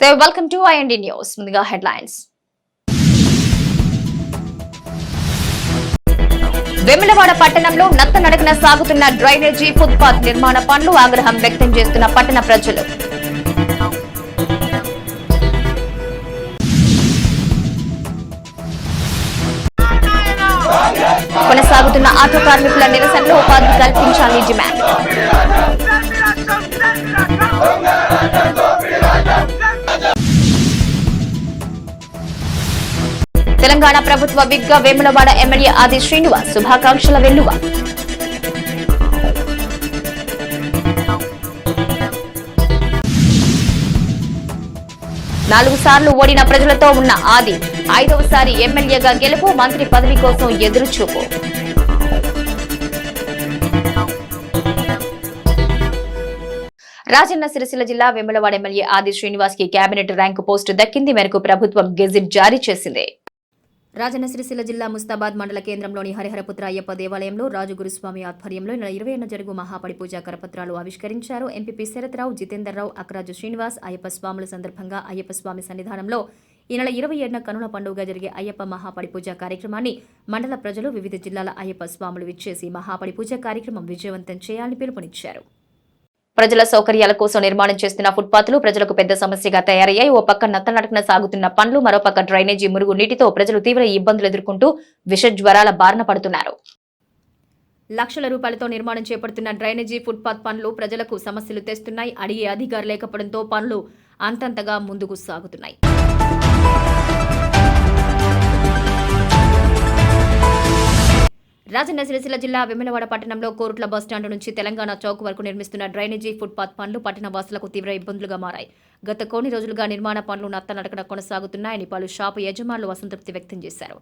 నమస్తే. Welcome to IND news ముందుగా headlines Vemulawada పట్టణంలో నత్త నడకన సాగుతున్న డ్రైనేజీ ఫుట్పాత్ నిర్మాణ పనులు ఆగ్రహం వ్యక్తం చేస్తున్న పట్టణ ప్రజలు. కొనసాగుతున్న ఆటో కార్మికుల నిరసనలో ఉపాధి కల్పించాలని డిమాండ్. తెలంగాణ ప్రభుత్వ విగ్గా వేములవాడ ఎమ్మెల్యే ఆది శ్రీనివాస్ శుభాకాంక్షల వెల్లువ. నాలుగు సార్లు ఓడిన ప్రజలతో ఉన్న ఆది ఐదవసారి ఎమ్మెల్యేగా గెలుపు మంత్రి పదవి కోసం ఎదురుచూపు. రాజన్న సిరిసిల్ల జిల్లా వెమ్మలవాడ ఎమ్మెల్యే ఆది శ్రీనివాస్కి కేబినెట్ ర్యాంకు పోస్టు దక్కింది మేరకు ప్రభుత్వం గెజిట్ జారీ చేసింది. రాజన్న సిరిసిల్ల జిల్లా ముస్తాబాద్ మండల కేంద్రంలోని హరిహరపుత్ర అయ్యప్ప దేవాలయంలో రాజు గురుస్వామి ఆధ్వర్యంలో నెల ఇరవై ఏడున జరుగు మహాపడి పూజా కరపత్రాలు ఆవిష్కరించారు. ఎంపీపీ శరత్రావు జితేందర్రావు అక్రాజు శ్రీనివాస్ అయ్యప్ప స్వాముల సందర్భంగా అయ్యప్ప స్వామి సన్నిధానంలో ఈ నెల ఇరవై ఏడున కనుల పండుగగా జరిగే అయ్యప్ప మహాపడి పూజ కార్యక్రమాన్ని మండల ప్రజలు వివిధ జిల్లాల అయ్యప్ప స్వాములు విచ్చేసి మహాపడి పూజ కార్యక్రమం విజయవంతం చేయాలని పిలుపునిచ్చారు. ప్రజల సౌకర్యాల కోసం నిర్మాణం చేస్తున్న ఫుట్పాత్లు ప్రజలకు పెద్ద సమస్యగా తయారయ్యాయి. ఓ పక్క నత్తనడకన సాగుతున్న పనులు మరోపక్క డ్రైనేజీ మురుగు నీటితో ప్రజలు తీవ్ర ఇబ్బందులు ఎదుర్కొంటూ విష జ్వరాల బారిన పడుతున్నారు. లక్షల రూపాయలతో నిర్మాణం చేపడుతున్న డ్రైనేజీ ఫుట్పాత్ పనులు ప్రజలకు సమస్యలు తెస్తున్నాయి. అడిగే అధికారు లేకపోవడంతో పనులు అంతంతగా ముందుకు సాగుతున్నాయి. రాజన్న సిరిసిల్ల జిల్లా వెమ్మిలవాడ పట్టణంలో కోరుట్ల బస్టాండ్ నుంచి తెలంగాణ చౌక్ వరకు నిర్మిస్తున్న డ్రైనేజీ ఫుట్పాత్ పనులు పట్టణ వాసులకు తీవ్ర ఇబ్బందులుగా మారాయి. గత కొన్ని రోజులుగా నిర్మాణ పనులు నత్తనడకన కొనసాగుతున్నాయని పలు షాపు యజమానులు అసంతృప్తి వ్యక్తం చేశారు.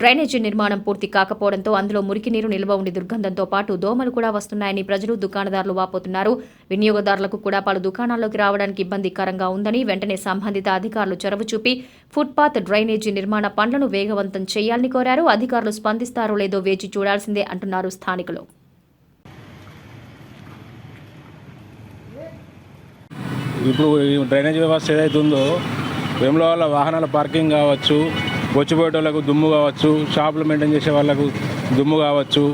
డ్రైనేజీ నిర్మాణం పూర్తి కాకపోవడంతో అందులో మురికి నీరు నిల్వ ఉండి దుర్గంధంతో పాటు దోమలు కూడా వస్తున్నాయని ప్రజలు దుకాణదారులు వాపోతున్నారు. వినియోగదారులకు కూడా పలు దుకాణాల్లోకి రావడానికి ఇబ్బందికరంగా ఉందని వెంటనే సంబంధిత అధికారులు చొరవ చూపి ఫుట్పాత్ డ్రైనేజీ నిర్మాణ పనులను వేగవంతం చేయాలని కోరారు. అధికారులు స్పందిస్తారో లేదో వేచి చూడాల్సిందే అంటున్నారు స్థానికులు. ఇప్పుడు డ్రైనేజ్ వ్యవస్థ ఏదైతే ఉందో వేముల వాహనాల పార్కింగ్ కావచ్చు వచ్చిపోయేటోళ్ళకు దుమ్ము కావచ్చు షాపులు మెయింటైన్ చేసే వాళ్ళకు దుమ్ము కావచ్చు.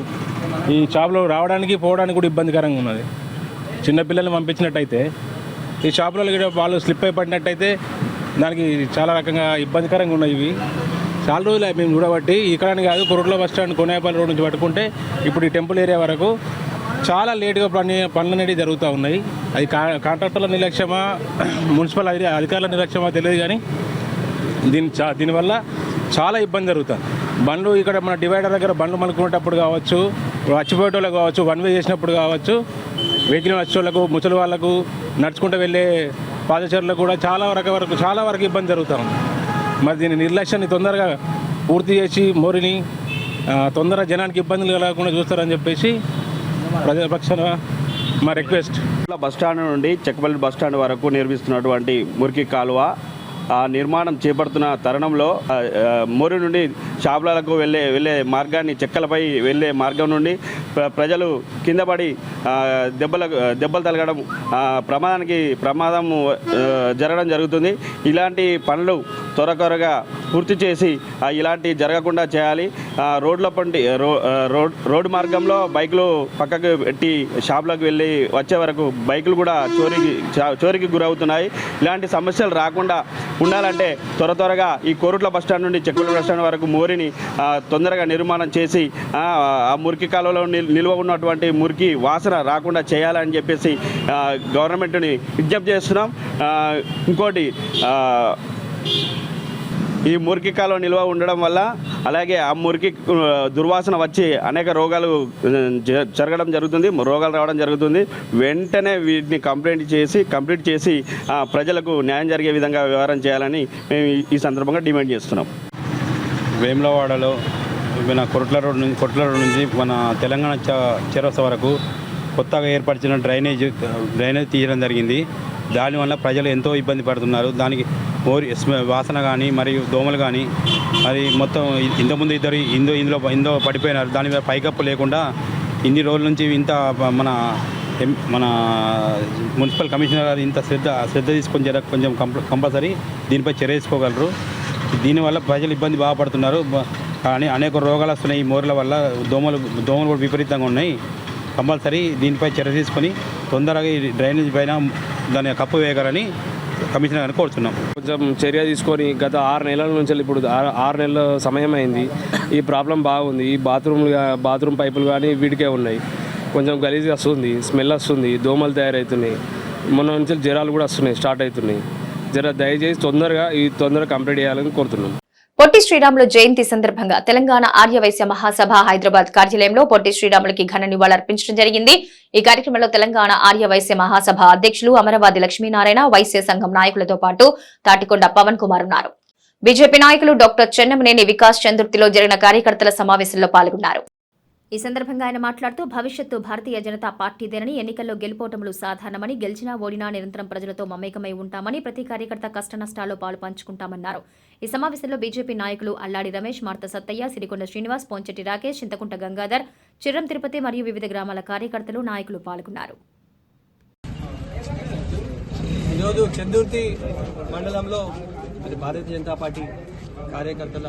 ఈ షాపులో రావడానికి పోవడానికి కూడా ఇబ్బందికరంగా ఉన్నది. చిన్నపిల్లల్ని పంపించినట్టయితే ఈ షాపులలో కూడా వాళ్ళు స్లిప్ అయి పడినట్టయితే దానికి చాలా రకంగా ఇబ్బందికరంగా ఉన్నాయి ఇవి. చాలా రోజులు మేము చూడబట్టి ఇక్కడని కాదు Korutla bus stand Konepalli road నుంచి పట్టుకుంటే ఇప్పుడు ఈ టెంపుల్ ఏరియా వరకు చాలా లేటుగా పని పనులు అనేవి జరుగుతూ ఉన్నాయి. అది కా కాంట్రాక్టర్ల నిర్లక్ష్యమా మున్సిపల్ అధికారుల నిర్లక్ష్యమా తెలియదు కానీ దీని చా దీనివల్ల చాలా ఇబ్బంది జరుగుతుంది. బండ్లు ఇక్కడ మన డివైడర్ దగ్గర బండ్లు మలుకునేటప్పుడు కావచ్చు వచ్చిపోయేటోళ్ళకు కావచ్చు వన్ వే చేసినప్పుడు కావచ్చు వెహికల్ వచ్చేవాళ్ళకు ముసలి వాళ్ళకు నడుచుకుంటూ వెళ్ళే పాదచారులకు కూడా చాలా వరకు వరకు చాలా వరకు ఇబ్బంది జరుగుతూ ఉంది మరి దీని నిర్లక్ష్యాన్ని తొందరగా పూర్తి చేసి మోరిని తొందరగా జనానికి ఇబ్బందులు కలగకుండా చూస్తారని చెప్పేసి ప్రజాపక్షాన మా రిక్వెస్ట్. బస్ స్టాండ్ నుండి చెక్కపల్లి బస్ స్టాండ్ వరకు నిర్మిస్తున్నటువంటి మురికి కాలువ నిర్మాణం చేపడుతున్న తరుణంలో మొరి మోరి నుండి షాపులకు వెళ్ళే వెళ్ళే మార్గాన్ని చెక్కలపై వెళ్ళే మార్గం నుండి ప్రజలు కింద పడి దెబ్బలకు దెబ్బలు తలగడం ప్రమాదానికి ప్రమాదం జరగడం జరుగుతుంది. ఇలాంటి పనులు త్వర త్వరగా పూర్తి చేసి ఇలాంటి జరగకుండా చేయాలి. రోడ్ల పంటి రోడ్ రోడ్డు మార్గంలో బైకులు పక్కకు పెట్టి షాపులకు వెళ్ళి వచ్చే వరకు బైకులు కూడా చోరీకి చోరీకి గురవుతున్నాయి. ఇలాంటి సమస్యలు రాకుండా ఉండాలంటే త్వర త్వరగా ఈ కోరుట్ల బస్ స్టాండ్ నుండి చెక్కుల బస్ స్టాండ్ వరకు మోరిని తొందరగా నిర్మాణం చేసి ఆ, మురికి కాలువలో నిల్వ ఉన్నటువంటి మురికి వాసన రాకుండా చేయాలని చెప్పేసి గవర్నమెంట్ని విజ్ఞప్తి చేస్తున్నాం. ఇంకోటి ఈ మురికి కాలువ నిల్వ ఉండడం వల్ల అలాగే ఆ మురికి దుర్వాసన వచ్చి అనేక రోగాలు జ- జరగడం జరుగుతుంది. రోగాలు రావడం జరుగుతుంది. వెంటనే వీటిని కంప్లైంట్ చేసి కంప్లీట్ చేసి ఆ, ప్రజలకు న్యాయం జరిగే విధంగా వ్యవహారం చేయాలని మేము ఈ- సందర్భంగా డిమాండ్ చేస్తున్నాం. వేములవాడలో మన కొట్ల రోడ్ నుంచి కొట్ల రోడ్ నుంచి మన తెలంగాణ చ- చెరస వరకు కొత్తగా ఏర్పరిచిన డ్రైనేజ్ డ్రైనేజ్ తీయడం జరిగింది. దానివల్ల ప్రజలు ఎంతో ఇబ్బంది పడుతున్నారు. దానికి మోరి వాసన కానీ మరియు దోమలు కానీ అది మొత్తం ఇంతకుముందు ఇద్దరు ఇందో ఇందులో ఇందో పడిపోయినారు. దాని మీద పైకప్పు లేకుండా ఇన్ని రోజుల నుంచి ఇంత మన ఎం- మన మున్సిపల్ కమిషనర్ గారు ఇంత శ్రద్ధ శ్రద్ధ తీసుకొని జర కొంచెం కంప- కంపల్సరీ దీనిపై చర్య తీసుకోగలరు. దీనివల్ల ప్రజలు ఇబ్బంది బాగుపడుతున్నారు. కానీ అనేక రోగాలు వస్తున్నాయి. ఈ మోర్ల వల్ల దోమలు దోమలు కూడా విపరీతంగా ఉన్నాయి. కంపల్సరీ దీనిపై చర్య తీసుకొని తొందరగా ఈ డ్రైనేజ్ పైన దాన్ని కప్పు వేయగలని కమిషనర్ గారిని కోరుతున్నాం కొంచెం చర్య తీసుకొని గత ఆరు నెలల నుంచి ఇప్పుడు ఆరు- నెలల సమయం అయింది ఈ ప్రాబ్లం బాగుంది. ఈ బాత్రూమ్లు బాత్రూమ్ పైపులు కానీ వీటికే ఉన్నాయి. కొంచెం గలీజ్ వస్తుంది. స్మెల్ వస్తుంది. దోమలు తయారవుతున్నాయి. మొన్న నుంచి జ్వరాలు కూడా వస్తున్నాయి. స్టార్ట్ అవుతున్నాయి. జర దయచేసి తొందరగా ఈ తొందరగా కంప్లీట్ చేయాలని కోరుతున్నాం. పొట్టి శ్రీరాములు జయంతి సందర్భంగా తెలంగాణ ఆర్యవైశ్య మహాసభ హైదరాబాద్ కార్యాలయంలో పొట్టి శ్రీరాములకి ఘన నివాళులర్పించడం జరిగింది. ఈ కార్యక్రమంలో తెలంగాణ ఆర్యవైశ్య మహాసభ అధ్యక్షులు అమరవాది లక్ష్మీనారాయణ వైశ్య సంఘం నాయకులతో పాటు తాటికొండ పవన్ కుమార్ ఉన్నారు. బీజేపీ నాయకులు డాక్టర్ చెన్నమనేని వికాస్ చందుర్తిలో జరిగిన కార్యకర్తల సమావేశంలో పాల్గొన్నారు. ఈ సందర్భంగా ఆయన మాట్లాడుతూ భవిష్యత్తు భారతీయ జనతా పార్టీదేనని ఎన్నికల్లో గెలుపోటములు సాధారణమని గెలిచినా ఓడినా నిరంతరం ప్రజలతో మమేకమై ఉంటామని ప్రతి కార్యకర్త కష్ట నష్టాల్లో పాలు పంచుకుంటామన్నారు. ఈ సమావేశంలో బీజేపీ నాయకులు అల్లాడి రమేష్ మార్త సత్తయ్య సిరికొండ శ్రీనివాస్ పోంచెట్టి రాకేష్ చింతకుంట గంగాధర్ చిర్రం తిరుపతి మరియు వివిధ గ్రామాల కార్యకర్తలు నాయకులు పాల్గొన్నారు. ఈరోజు చందుర్తి మండలంలో మరి భారతీయ జనతా పార్టీ కార్యకర్తల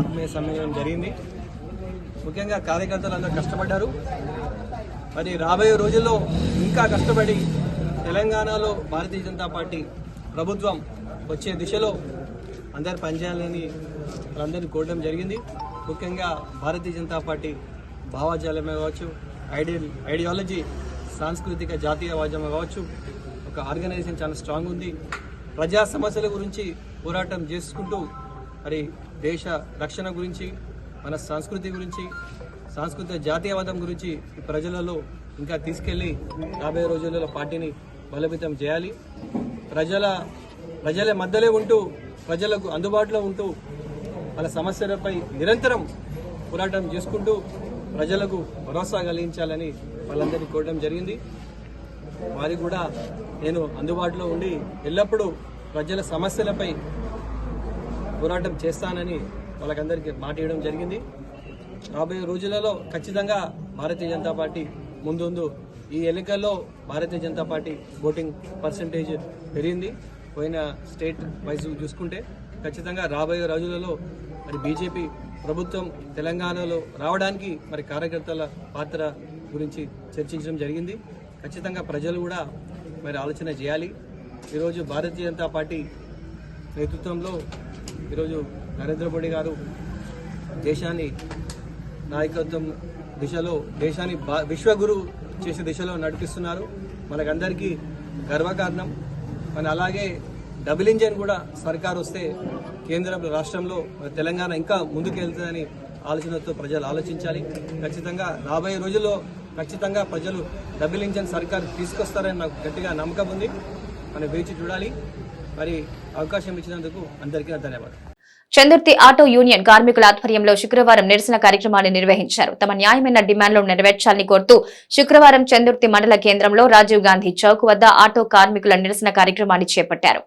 ఆత్మీయ సమ్మేళనం జరిగింది. ముఖ్యంగా కార్యకర్తలు అందరూ కష్టపడ్డారు. మరి రాబోయే రోజుల్లో ఇంకా కష్టపడి తెలంగాణలో భారతీయ జనతా పార్టీ ప్రభుత్వం వచ్చే దిశలో అందరు పనిచేయాలని వాళ్ళందరినీ కోరడం జరిగింది. ముఖ్యంగా భారతీయ జనతా పార్టీ భావజాలమే కావచ్చు ఐడియల్ ఐడియాలజీ సాంస్కృతిక జాతీయవాదం కావచ్చు ఒక ఆర్గనైజేషన్ చాలా స్ట్రాంగ్ ఉంది. ప్రజా సమస్యల గురించి పోరాటం చేసుకుంటూ మరి దేశ రక్షణ గురించి మన సంస్కృతి గురించి సాంస్కృతిక జాతీయవాదం గురించి ప్రజలలో ఇంకా తీసుకెళ్ళి రాబోయే రోజులలో పార్టీని బలోపేతం చేయాలి. ప్రజల ప్రజల మధ్యలో ఉంటూ ప్రజలకు అందుబాటులో ఉంటూ వాళ్ళ సమస్యలపై నిరంతరం పోరాటం చేసుకుంటూ ప్రజలకు భరోసా కలిగించాలని వాళ్ళందరినీ కోరడం జరిగింది. వారికి కూడా నేను అందుబాటులో ఉండి ఎల్లప్పుడూ ప్రజల సమస్యలపై పోరాటం చేస్తానని వాళ్ళకందరికీ మాట ఇవ్వడం జరిగింది. రాబోయే రోజులలో ఖచ్చితంగా భారతీయ జనతా పార్టీ ముందుందు ఈ ఎన్నికల్లో Bharatiya Janata Party voting percentage పెరిగింది. పోయిన స్టేట్ వైజ్ చూసుకుంటే ఖచ్చితంగా రాబోయే రోజులలో మరి బీజేపీ ప్రభుత్వం తెలంగాణలో రావడానికి మరి కార్యకర్తల పాత్ర గురించి చర్చించడం జరిగింది. ఖచ్చితంగా ప్రజలు కూడా మరి ఆలోచన చేయాలి. ఈరోజు భారతీయ జనతా పార్టీ నేతృత్వంలో ఈరోజు నరేంద్ర మోడీ గారు దేశాన్ని నాయకత్వం దిశలో దేశాన్ని బా- విశ్వగురు చేసే దిశలో నడిపిస్తున్నారు. మనకందరికీ గర్వకారణం. మన అలాగే డబుల్ ఇంజన్ కూడా సర్కార్ వస్తే కేంద్రంలో రాష్ట్రంలో తెలంగాణ ఇంకా ముందుకు వెళ్తుందని ఆలోచనతో ప్రజలు ఆలోచించాలి. ఖచ్చితంగా రాబోయే రోజుల్లో ఖచ్చితంగా ప్రజలు డబుల్ ఇంజన్ సర్కార్ తీసుకొస్తారని నాకు గట్టిగా నమ్మకం ఉంది. మనం వేచి చూడాలి. మరి అవకాశం ఇచ్చినందుకు అందరికీ ధన్యవాదాలు. చందుర్తి ఆటో యూనియన్ కార్మికుల ఆధ్వర్యంలో శుక్రవారం నిరసన కార్యక్రమాన్ని నిర్వహించారు. తమ న్యాయమైన డిమాండ్లను నెరవేర్చాలని కోరుతూ శుక్రవారం చందుర్తి మండల కేంద్రంలో రాజీవ్ గాంధీ చౌక్ వద్ద ఆటో కార్మికుల నిరసన కార్యక్రమాన్ని చేపట్టారు.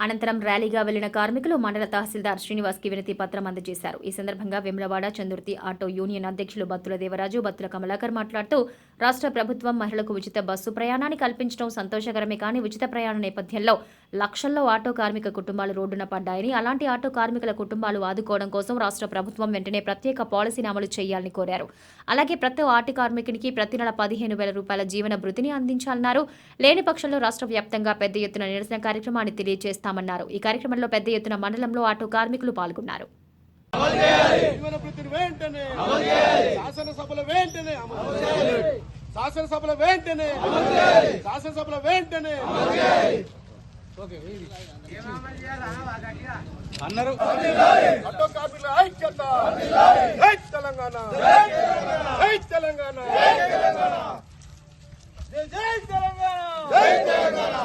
అనంతరం ర్యాలీగా వెళ్ళిన కార్మికులు మండల తహసీల్దార్ శ్రీనివాస్కి వినతి పత్రం అందజేశారు. ఈ సందర్భంగా వెమ్లవాడ చందుర్తి ఆటో యూనియన్ అధ్యక్షులు బత్తుల దేవరాజు బత్తుల కమలాకర్ మాట్లాడుతూ రాష్ట్ర ప్రభుత్వం మహిళలకు ఉచిత బస్సు ప్రయాణాన్ని కల్పించడం సంతోషకరమే కానీ ఉచిత ప్రయాణ నేపథ్యంలో లక్షల్లో ఆటో కార్మిక కుటుంబాలు రోడ్డున పడ్డాయని అలాంటి ఆటో కార్మికుల కుటుంబాలు ఆదుకోవడం కోసం రాష్ట్ర ప్రభుత్వం వెంటనే ప్రత్యేక పాలసీని అమలు చేయాలని కోరారు. అలాగే ప్రతి ఆటో కార్మికునికి ప్రతి నెల పదిహేను వేల రూపాయల జీవన భృతిని అందించాలన్నారు. లేని పక్షంలో రాష్ట్ర వ్యాప్తంగా పెద్ద ఎత్తున నిరసన కార్యక్రమాన్ని తెలియజేస్తామన్నారు. ఈ కార్యక్రమంలో పెద్ద ఎత్తున మండలంలో ఆటో కార్మికులు పాల్గొన్నారు. శాసనసభలో వెంటనే శాసనసభలో వెంటనే వెంటనే అన్నారు ఆటో కార్మికుల ఐక్యత జై తెలంగాణ జై తెలంగాణ జై జై తెలంగాణ జై తెలంగాణ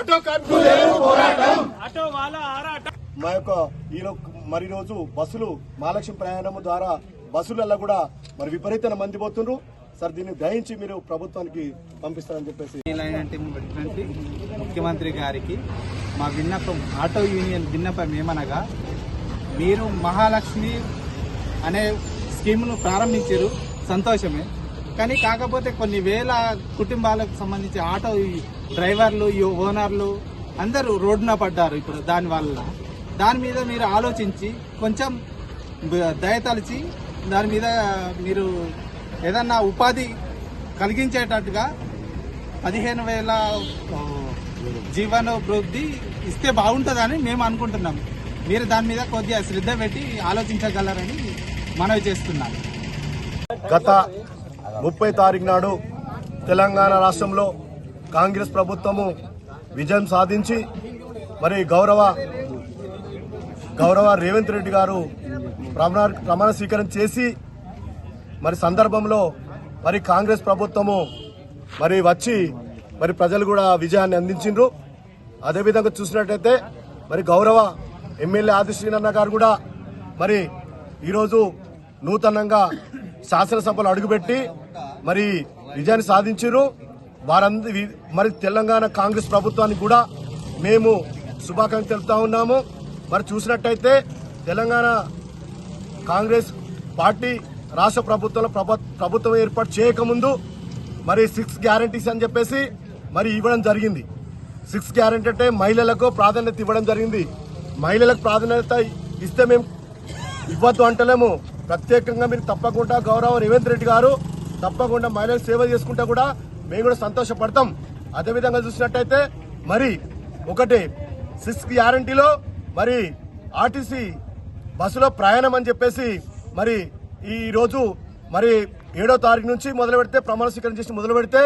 ఆటో కార్మికులు పోరాటం ఆటో వాళ్ళ ఆరాట. మా యొక్క ఈలో మరి రోజు బస్సులు మహాలక్ష్మి ప్రయాణము ద్వారా బస్సులలో కూడా మరి విపరీతమైన మంది పోతుండ్రు. సార్ దీన్ని దయించి మీరు ప్రభుత్వానికి పంపిస్తారని చెప్పేసి. ముఖ్యమంత్రి గారికి మా విన్నపం ఆటో యూనియన్ విన్నపం ఏమనగా మీరు మహాలక్ష్మి అనే స్కీమ్ను ప్రారంభించారు సంతోషమే. కానీ కాకపోతే కొన్ని వేల కుటుంబాలకు సంబంధించి ఆటో డ్రైవర్లు ఈ ఓనర్లు అందరూ రోడ్డున పడ్డారు ఇప్పుడు దాని వల్ల. దాని మీద మీరు ఆలోచించి కొంచెం దయతలిచి దాని మీద మీరు ఏదన్నా ఉపాధి కలిగించేటట్టుగా పదిహేను వేల జీవనోభివృద్ధి ఇస్తే బాగుంటుందని మేము అనుకుంటున్నాం. మీరు దాని మీద కొద్దిగా శ్రద్ధ పెట్టి ఆలోచించగలరని మనవి చేస్తున్నాం. గత ముప్పై తారీఖు నాడు తెలంగాణ రాష్ట్రంలో కాంగ్రెస్ ప్రభుత్వము విజయం సాధించి మరి గౌరవ గౌరవ రేవంత్ రెడ్డి గారు ప్రమాణ ప్రమాణ స్వీకారం చేసి మరి సందర్భంలో మరి కాంగ్రెస్ ప్రభుత్వము మరి వచ్చి మరి ప్రజలు కూడా విజయాన్ని అందించిండ్రు. అదేవిధంగా చూసినట్టయితే మరి గౌరవ ఎమ్మెల్యే ఆది శ్రీనన్న గారు కూడా మరి ఈరోజు నూతనంగా శాసనసభలో అడుగుపెట్టి మరి విజయాన్ని సాధించారు వారందరి మరి తెలంగాణ కాంగ్రెస్ ప్రభుత్వానికి కూడా మేము శుభాకాంక్షలు తెలుపుతా ఉన్నాము. మరి చూసినట్టయితే తెలంగాణ కాంగ్రెస్ పార్టీ రాష్ట్ర ప్రభుత్వంలో ప్రభ- ప్రభుత్వం ఏర్పాటు చేయకముందు మరి సిక్స్ గ్యారంటీస్ అని చెప్పేసి మరి ఇవ్వడం జరిగింది. సిక్స్ గ్యారంటీ అంటే మహిళలకు ప్రాధాన్యత ఇవ్వడం జరిగింది. మహిళలకు ప్రాధాన్యత ఇస్తే మేము ఇవ్వద్దు అంటలేము. ప్రత్యేకంగా మీరు తప్పకుండా గౌరవ రేవంత్ రెడ్డి గారు తప్పకుండా మహిళలకు సేవ చేసుకుంటే కూడా మేము కూడా సంతోషపడతాం. అదేవిధంగా చూసినట్టయితే మరి ఒకటి సిక్స్ గ్యారంటీలో మరి ఆర్టీసీ బస్సులో ప్రయాణం అని చెప్పేసి మరి ఈ రోజు మరి ఏడో తారీఖు నుంచి మొదలు పెడితే ప్రమాణ స్వీకారం చేసి మొదలు పెడితే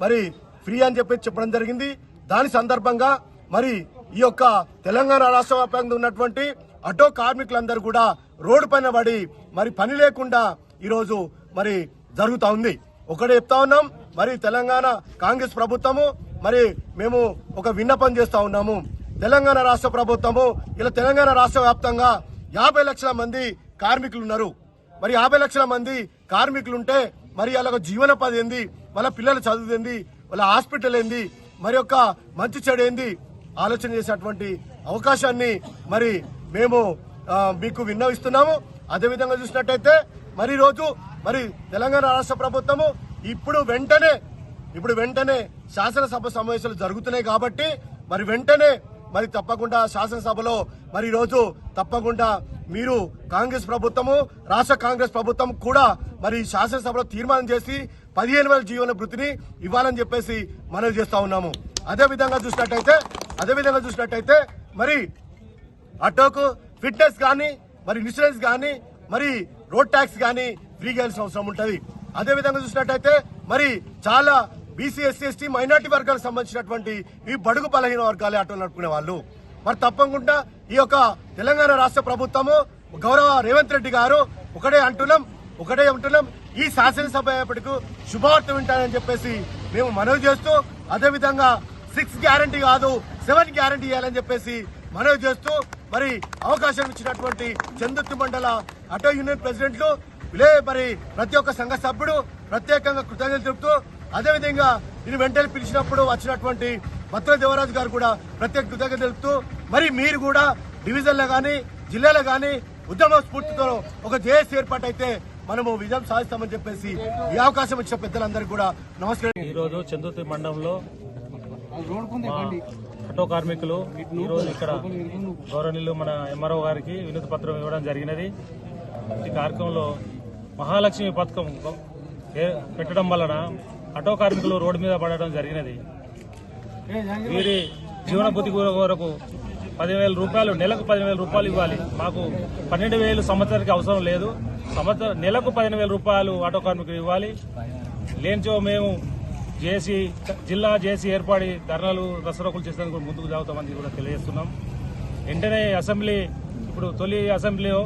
మరి ఫ్రీ అని చెప్పి చెప్పడం జరిగింది. దాని సందర్భంగా మరి ఈ యొక్క తెలంగాణ రాష్ట్ర వ్యాప్తంగా ఉన్నటువంటి ఆటో కార్మికులందరూ కూడా రోడ్డు పైన పడి మరి పని లేకుండా ఈరోజు మరి జరుగుతూ ఉంది. ఒకటే చెప్తా ఉన్నాం మరి తెలంగాణ కాంగ్రెస్ ప్రభుత్వము మరి మేము ఒక విన్నపం చేస్తా ఉన్నాము. తెలంగాణ రాష్ట్ర ప్రభుత్వము ఇలా తెలంగాణ రాష్ట్ర వ్యాప్తంగా యాభై లక్షల మంది కార్మికులు ఉన్నారు. మరి యాభై లక్షల మంది కార్మికులు ఉంటే మరి వాళ్ళ జీవనోపాధి ఏంది? వాళ్ళ పిల్లల చదువు ఏంది వాళ్ళ హాస్పిటల్ ఏంది? మరి యొక్క మంచి చెడు ఏంది? ఆలోచన చేసేటువంటి అవకాశాన్ని మరి మేము మీకు విన్నవిస్తున్నాము. అదేవిధంగా చూసినట్టయితే మరి రోజు మరి తెలంగాణ రాష్ట్ర ప్రభుత్వము ఇప్పుడు వెంటనే ఇప్పుడు వెంటనే శాసనసభ సమావేశాలు జరుగుతున్నాయి కాబట్టి మరి వెంటనే మరి తప్పకుండా శాసనసభలో మరి ఈరోజు తప్పకుండా మీరు కాంగ్రెస్ ప్రభుత్వము రాష్ట్ర కాంగ్రెస్ ప్రభుత్వం కూడా మరి శాసనసభలో తీర్మానం చేసి పదిహేను వేల జీవన వృత్తిని ఇవ్వాలని చెప్పేసి మనవి చేస్తా ఉన్నాము. అదేవిధంగా చూసినట్టయితే అదే విధంగా చూసినట్టయితే మరి అటోకు ఫిట్నెస్ కానీ మరి ఇన్సూరెన్స్ కానీ మరి రోడ్ ట్యాక్స్ కానీ ఫ్రీ చేయాల్సిన అవసరం ఉంటుంది. అదే విధంగా చూసినట్టయితే మరి చాలా బీసీ ఎస్సీ ఎస్టీ మైనార్టీ వర్గాలకు సంబంధించినటువంటి ఈ బడుగు బలహీన వర్గాలే ఆటో నడుపుకునే వాళ్ళు. మరి తప్పకుండా ఈ యొక్క తెలంగాణ రాష్ట్ర ప్రభుత్వము గౌరవ రేవంత్ రెడ్డి గారు ఒకటే అంటున్నాం ఒకటే అంటున్నాం ఈ శాసనసభ అయ్యేప్పటికు శుభవార్త వింటానని చెప్పేసి మేము మనవి చేస్తూ అదేవిధంగా సిక్స్ గ్యారంటీ కాదు సెవెన్ గ్యారంటీ ఇవ్వాలని చెప్పేసి మనవి చేస్తూ మరి అవకాశం ఇచ్చినటువంటి చందుర్తి మండల ఆటో యూనియన్ ప్రెసిడెంట్లు లే మరి ప్రతి ఒక్క సంఘ సభ్యుడు ప్రత్యేకంగా కృతజ్ఞతలు చెబుతూ అదేవిధంగా ఇది వెంటనే పిలిచినప్పుడు వచ్చినటువంటి భద్ర దేవరాజు గారు కూడా ప్రత్యేక కృతజ్ఞత తెలుపుతూ మరి మీరు కూడా డివిజన్లో కానీ జిల్లాలో కానీ ఉద్యమ స్ఫూర్తితో ఒక జేఏసీ ఏర్పాటైతే మనము విజయం సాధిస్తామని చెప్పేసి ఈ అవకాశం ఇచ్చిన పెద్దలందరికీ కూడా నమస్కారం. ఈరోజు చందుర్తి మండలంలో ఆటో కార్మికులు ఈరోజు ఇక్కడ గౌరవనీయులు మన ఎంఆర్ఓ గారికి వినతి పత్రం ఇవ్వడం జరిగినది. ఈ కార్యక్రమంలో మహాలక్ష్మి పథకం పెట్టడం వలన ఆటో కార్మికులు రోడ్డు మీద పడడం జరిగినది. వీరి జీవన బుద్ధి కొరకు పదివేల రూపాయలు నెలకు పదివేల రూపాయలు ఇవ్వాలి. మాకు పన్నెండు వేలు సంవత్సరానికి అవసరం లేదు. సంవత్సరం నెలకు పదిహేను వేల రూపాయలు ఆటో కార్మికులు ఇవ్వాలి. లేనిచో మేము జేసీ జిల్లా జేసీ ఏర్పడి ధర్నాలు దసరాకులు చేసేందుకు ముందుకు సాగుతామని కూడా తెలియజేస్తున్నాం. వెంటనే అసెంబ్లీ ఇప్పుడు తొలి అసెంబ్లీలో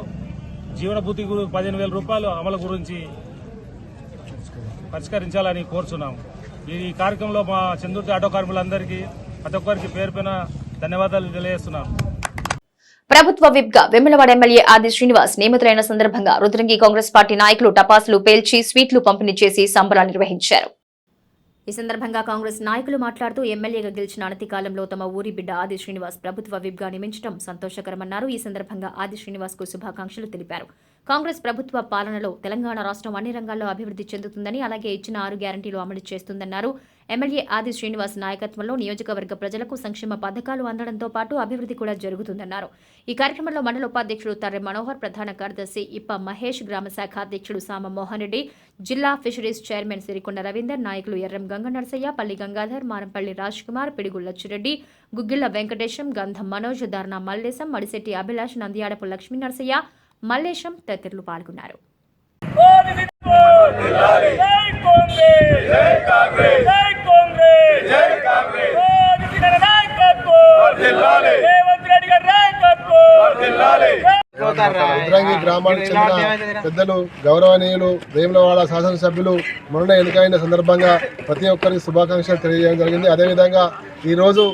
జీవన భూతి పదిహేను వేల రూపాయలు అమలు గురించి పరిష్కరించాలని కోరుచున్నాం ఈ కార్యక్రమంలో మా చందుర్తి ఆటో కార్మికులందరికీ ప్రతి ఒక్కరికి పేరు పైన ధన్యవాదాలు తెలియజేస్తున్నాను. ప్రభుత్వ విప్గా వెమ్మెలవాడ ఎమ్మెల్యే ఆది శ్రీనివాస్ నియమితులైన సందర్భంగా రుద్రంగి కాంగ్రెస్ పార్టీ నాయకులు టపాసులు పేల్చి స్వీట్లు పంపిణీ చేసి సంబరాలు నిర్వహించారు. ఈ సందర్భంగా కాంగ్రెస్ నాయకులు మాట్లాడుతూ ఎమ్మెల్యేగా గెలిచిన అనతి కాలంలో తమ ఊరి బిడ్డ ఆది శ్రీనివాస్ ప్రభుత్వ విప్గా నియమించడం సంతోషకరమన్నారు. ఈ సందర్భంగా ఆది శ్రీనివాస్కు శుభాకాంక్షలు తెలిపారు. కాంగ్రెస్ ప్రభుత్వ పాలనలో తెలంగాణ రాష్ట్రం అన్ని రంగాల్లో అభివృద్ధి చెందుతుందని అలాగే ఇచ్చిన ఆరు గ్యారంటీలు అమలు చేస్తుందన్నారు. ఎమ్మెల్యే ఆది శ్రీనివాస్ నాయకత్వంలో నియోజకవర్గ ప్రజలకు సంక్షేమ పథకాలు అందడంతో పాటు అభివృద్ధి కూడా జరుగుతుందన్నారు. ఈ కార్యక్రమంలో మండల ఉపాధ్యక్షుడు తర్రె మనోహర్ ప్రధాన కార్యదర్శి ఇప్ప మహేష్ గ్రామ శాఖ అధ్యక్షుడు సామ మోహన్ రెడ్డి జిల్లా ఫిషరీస్ చైర్మన్ సిరికొండ రవీందర్ నాయకులు ఎర్రం గంగ నరసయ్య పల్లి గంగాధర్ మారంపల్లి రాజ్ కుమార్ పిడుగు లచ్చిరెడ్డి గుగ్గిళ్ళ వెంకటేశం గంధం మనోజ్ ధర్నా మల్లేశం మడిశెట్టి అభిలాష్ నంద్యాడపు లక్ష్మీ నరసయ్య మల్లేశం తదితరులు పాల్గొన్నారు. రుద్రంగి గ్రామానికి చెందిన పెద్దలు గౌరవనీయులు వేములవాడ శాసనసభ్యులు మొన్న ఎన్నికైన సందర్భంగా ప్రతి ఒక్కరికి శుభాకాంక్షలు తెలియజేయడం జరిగింది. అదేవిధంగా ఈరోజు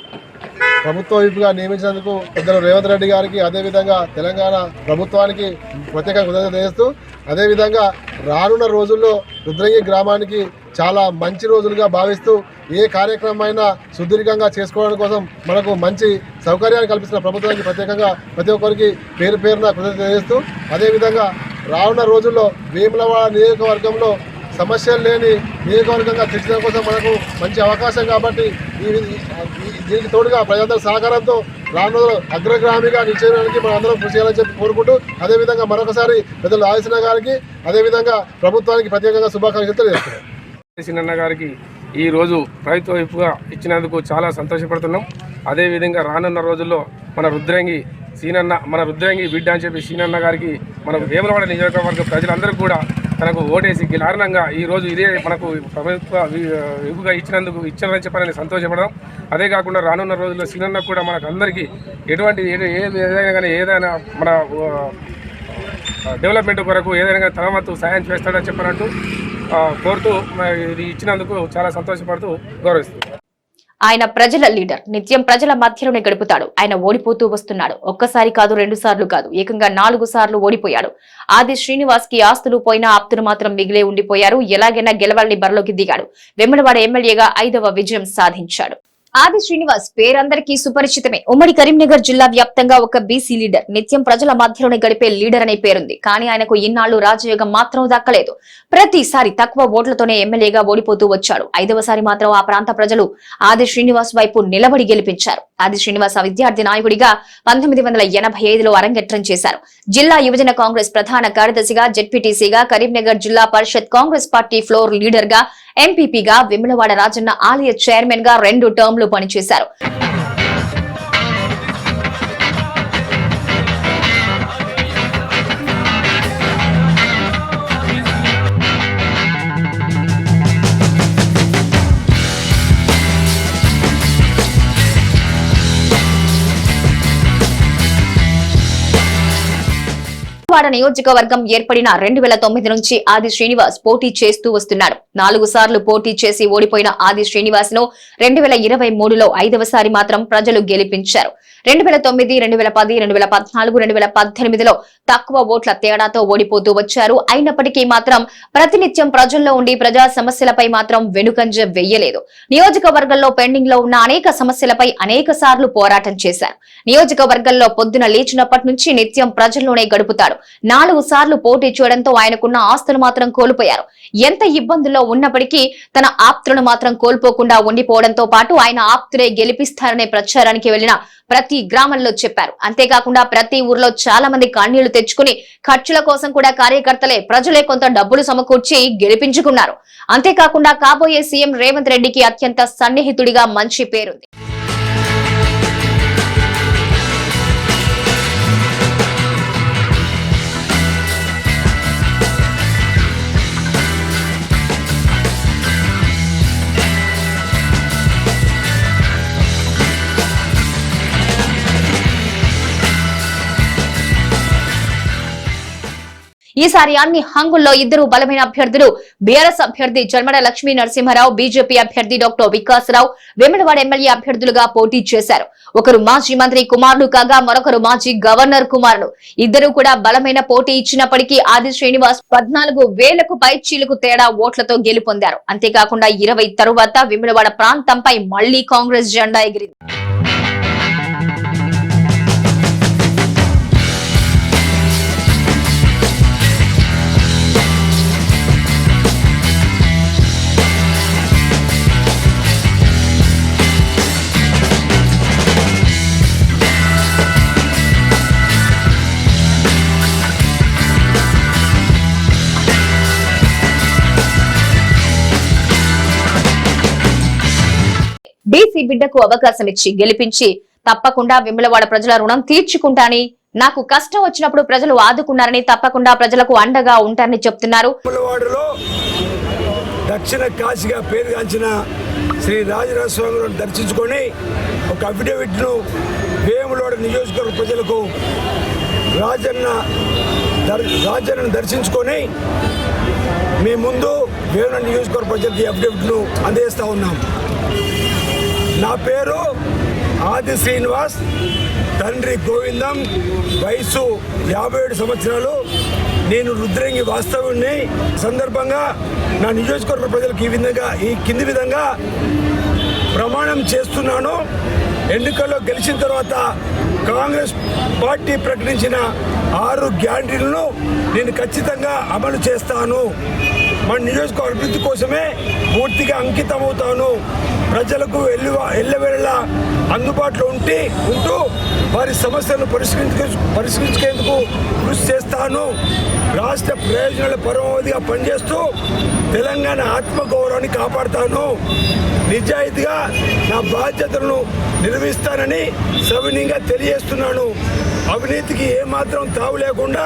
ప్రభుత్వ వైపుగా నియమించినందుకు పెద్దలు రేవంత్ రెడ్డి గారికి అదేవిధంగా తెలంగాణ ప్రభుత్వానికి ప్రత్యేక కృతజ్ఞత చేస్తూ అదేవిధంగా రానున్న రోజుల్లో రుద్రంగి గ్రామానికి చాలా మంచి రోజులుగా భావిస్తూ ఏ కార్యక్రమమైనా సుదీర్ఘంగా చేసుకోవడం కోసం మనకు మంచి సౌకర్యాన్ని కల్పిస్తున్న ప్రభుత్వానికి ప్రత్యేకంగా ప్రతి ఒక్కరికి పేరు పేరున కృతజ్ఞత తెలియజేస్తూ అదేవిధంగా రానున్న రోజుల్లో వేములవాడ నియోజకవర్గంలో సమస్యలు లేని నియోజకవర్గంగా తీర్చడం కోసం మనకు మంచి అవకాశం కాబట్టి ఈ ఈ- దీనికి తోడుగా ప్రజలందరి సహకారంతో రాను అగ్రగ్రామిగా నిశ్చయానికి మనం అందరం కృషి చేయాలని చెప్పి కోరుకుంటూ అదేవిధంగా మరొకసారి పెద్దలు ఆదిసిన గారికి అదేవిధంగా ప్రభుత్వానికి ప్రత్యేకంగా శుభాకాంక్షలు తెలియజేస్తున్నాం. గారికి ఈ రోజు ప్రభుత్వ వైపుగా ఇచ్చినందుకు చాలా సంతోషపడుతున్నాం. అదేవిధంగా రానున్న రోజుల్లో మన రుద్రంగి సీనన్న మన రుద్రంగి బిడ్డ అని చెప్పి సీనన్న గారికి మన వేములవాడ నియోజకవర్గ ప్రజలందరూ కూడా తనకు ఓటేసి కారణంగా ఈ రోజు ఇదే మనకు ప్రభుత్వ ఎగుగా ఇచ్చినందుకు ఇచ్చారని చెప్పాలని సంతోషపడడం. అదే కాకుండా రానున్న రోజుల్లో సీనన్న కూడా మనకు అందరికీ ఎటువంటి ఏది ఏదైనా కానీ ఏదైనా మన డెవలప్మెంట్ కొరకు ఏదైనా కానీ తన వంతు సాయం చేస్తాడని చెప్పనట్టు కోరుతూ ఇది ఇచ్చినందుకు చాలా సంతోషపడుతూ గౌరవిస్తుంది ఆయన ప్రజల లీడర్. నిత్యం ప్రజల మధ్యలోనే గడుపుతాడు. ఆయన ఓడిపోతూ వస్తున్నాడు. ఒక్కసారి కాదు రెండు సార్లు కాదు. ఏకంగా నాలుగు సార్లు ఓడిపోయాడు. ఆది శ్రీనివాస్కి ఆస్తులు పోయినా ఆప్తులు మాత్రం మిగిలే ఉండిపోయారు. ఎలాగైనా గెలవాలని బరిలోకి దిగాడు. వెమ్మడివాడ ఎమ్మెల్యేగా ఐదవ విజయం సాధించాడు. ఆది శ్రీనివాస్ పేరందరికీ సుపరిచితమే. ఉమ్మడి కరీంనగర్ జిల్లా వ్యాప్తంగా ఒక బీసీ లీడర్. నిత్యం ప్రజల మధ్యలోనే గడిపే లీడర్ అనే పేరుంది. కానీ ఆయనకు ఇన్నాళ్ళు రాజయోగం మాత్రం దక్కలేదు. ప్రతిసారి తక్కువ ఓట్లతోనే ఎమ్మెల్యేగా ఓడిపోతూ వచ్చాడు. ఐదవసారి మాత్రం ఆ ప్రాంత ప్రజలు ఆది శ్రీనివాస్ వైపు నిలబడి గెలిపించారు. ఆది శ్రీనివాస్ విద్యార్థి నాయకుడిగా పంతొమ్మిది వందల ఎనభై ఐదులో అరంగేట్రం చేశారు. జిల్లా యువజన కాంగ్రెస్ ప్రధాన కార్యదర్శిగా జెడ్పీటీసీగా కరీంనగర్ జిల్లా పరిషత్ కాంగ్రెస్ పార్టీ ఫ్లోర్ లీడర్గా ఎంపీపీగా విమలవాడ రాజన్న ఆలయ చైర్మన్గా రెండు టర్మ్లు పనిచేశారు. కాకినాడ నియోజకవర్గం ఏర్పడిన రెండు వేల తొమ్మిది నుంచి ఆది శ్రీనివాస్ పోటీ చేస్తూ వస్తున్నాడు. నాలుగు సార్లు పోటీ చేసి ఓడిపోయిన ఆది శ్రీనివాస్ను రెండు వేల ఇరవై మూడులో ఐదవసారి మాత్రం ప్రజలు గెలిపించారు. రెండు వేల తొమ్మిది రెండు వేల పది రెండు వేల పద్నాలుగు రెండు వేల పద్దెనిమిదిలో తక్కువ ఓట్ల తేడాతో ఓడిపోతూ వచ్చారు. అయినప్పటికీ మాత్రం ప్రతినిత్యం ప్రజల్లో ఉండి ప్రజా సమస్యలపై మాత్రం వెనుకంజ వెయ్యలేదు నియోజకవర్గంలో పెండింగ్లో ఉన్న అనేక సమస్యలపై అనేక సార్లు పోరాటం చేశారు. నియోజకవర్గంలో పొద్దున లేచినప్పటి నుంచి నిత్యం ప్రజల్లోనే గడుపుతాడు. నాలుగు సార్లు పోటీ చేయడంతో ఆయనకున్న ఆస్తులు మాత్రం కోల్పోయారు. ఎంత ఇబ్బందుల్లో ఉన్నప్పటికీ తన ఆప్తులను మాత్రం కోల్పోకుండా ఉండిపోవడంతో పాటు ఆయన ఆప్తులే గెలిపిస్తారనే ప్రచారానికి వెళ్ళిన ప్రతి గ్రామంలో చెప్పారు. అంతేకాకుండా ప్రతి ఊర్లో చాలా మంది కన్నీళ్ళు తెచ్చుకుని ఖర్చుల కోసం కూడా కార్యకర్తలే ప్రజలే కొంత డబ్బులు సమకూర్చి గెలిపించుకున్నారు. అంతేకాకుండా కాబోయే సీఎం రేవంత్ రెడ్డికి అత్యంత సన్నిహితుడిగా మంచి పేరుంది. ఈసారి అన్ని హంగుల్లో ఇద్దరు బలమైన అభ్యర్థులు బీఆర్ఎస్ అభ్యర్థి జన్మడ లక్ష్మీ నరసింహారావు బీజేపీ అభ్యర్థి డాక్టర్ వికాసరావు వేములవాడ ఎమ్మెల్యే అభ్యర్థులుగా పోటీ చేశారు. ఒకరు మాజీ మంత్రి కుమారుడు కాగా మరొకరు మాజీ గవర్నర్ కుమారుడు ఇద్దరు కూడా బలమైన పోటీ ఇచ్చినప్పటికీ ఆది శ్రీనివాస్ పద్నాలుగు వేలకు పై చీలకు తేడా ఓట్లతో గెలుపొందారు. అంతేకాకుండా ఇరవై తరువాత వేములవాడ ప్రాంతంపై మళ్ళీ కాంగ్రెస్ జెండా ఎగిరింది. బిడ్డకు అవకాశం ఇచ్చి గెలిపించి తప్పకుండా విమలవాడ ప్రజల రుణం తీర్చుకుంటాని నాకు కష్టం వచ్చినప్పుడు ప్రజలు ఆదుకున్నారని తప్పకుండా ప్రజలకు అండగా ఉంటారని చెప్తున్నారు. దక్షిణ కాశీగా పేరుగాంచిన శ్రీ రాజరాజస్వామిని దర్శించుకొని ఒక అఫిడవిట్ను వేములోడ నియోజకవర్గ ప్రజలకు రాజన్న రాజన్నను దర్శించుకొని మీ ముందు వేముల నియోజకవర్గ ప్రజలకు ఈ అఫిడవిట్ను అందజేస్తూ ఉన్నాం. నా పేరు ఆది శ్రీనివాస్ తండ్రి గోవిందం వయసు యాభై ఏడు సంవత్సరాలు. నేను రుద్రంగి వాస్తవుని సందర్భంగా నా నియోజకవర్గ ప్రజలకు ఈ విధంగా ఈ కింది విధంగా ప్రమాణం చేస్తున్నాను. ఎన్నికల్లో గెలిచిన తర్వాత కాంగ్రెస్ పార్టీ ప్రకటించిన ఆరు గ్యారంటీలను నేను ఖచ్చితంగా అమలు చేస్తాను. మన నియోజక అభివృద్ధి కోసమే పూర్తిగా అంకితమవుతాను. ప్రజలకు ఎల్లు ఎల్లవేళ అందుబాటులో ఉండి ఉంటూ వారి సమస్యలను పరిష్కరించు పరిష్కరించేందుకు కృషి చేస్తాను. రాష్ట్ర ప్రయోజనాల పరమావధిగా పనిచేస్తూ తెలంగాణ ఆత్మగౌరవాన్ని కాపాడుతాను. నిజాయితీగా నా బాధ్యతలను నిర్వహిస్తానని సవినీయంగా తెలియజేస్తున్నాను. అవినీతికి ఏమాత్రం తావు లేకుండా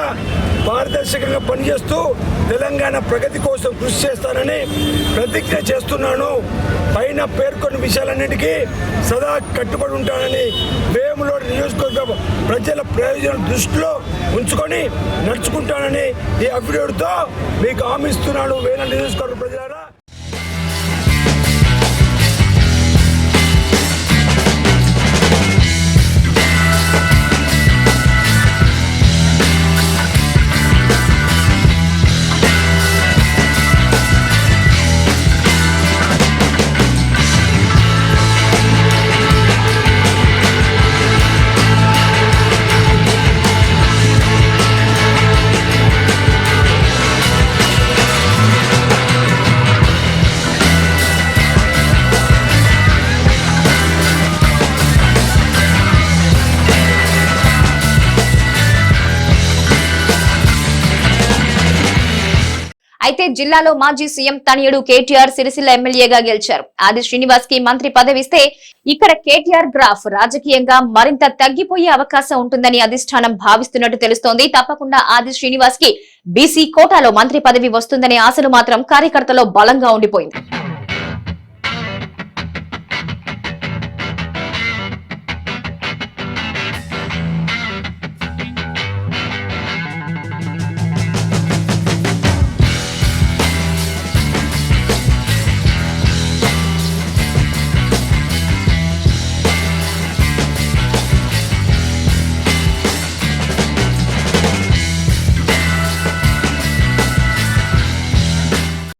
పారదర్శకంగా పనిచేస్తూ తెలంగాణ ప్రగతి కోసం కృషి చేస్తానని ప్రతిజ్ఞ చేస్తున్నాను. పైన పేర్కొన్న విషయాలన్నిటికీ సదా కట్టుబడి ఉంటానని వేములోని నియోజకవర్గ ప్రజల ప్రయోజనం దృష్టిలో ఉంచుకొని నడుచుకుంటానని ఈ అఫిడవిట్తో మీకు హామీ ఇస్తున్నాను. వేల నియోజకవర్గ ప్రజలారా జిల్లాలో మాజీ సీఎం తనయుడు కేటీఆర్ సిరిసిల్ల ఎమ్మెల్యేగా గెలిచారు. ఆది శ్రీనివాస్కి మంత్రి పదవి ఇస్తే ఇక్కడ కేటీఆర్ గ్రాఫ్ రాజకీయంగా మరింత తగ్గిపోయే అవకాశం ఉంటుందని అధిష్టానం భావిస్తున్నట్టు తెలుస్తోంది. తప్పకుండా ఆది శ్రీనివాస్కి బీసీ కోటాలో మంత్రి పదవి వస్తుందనే ఆశలు మాత్రం కార్యకర్తలో బలంగా ఉండిపోయింది.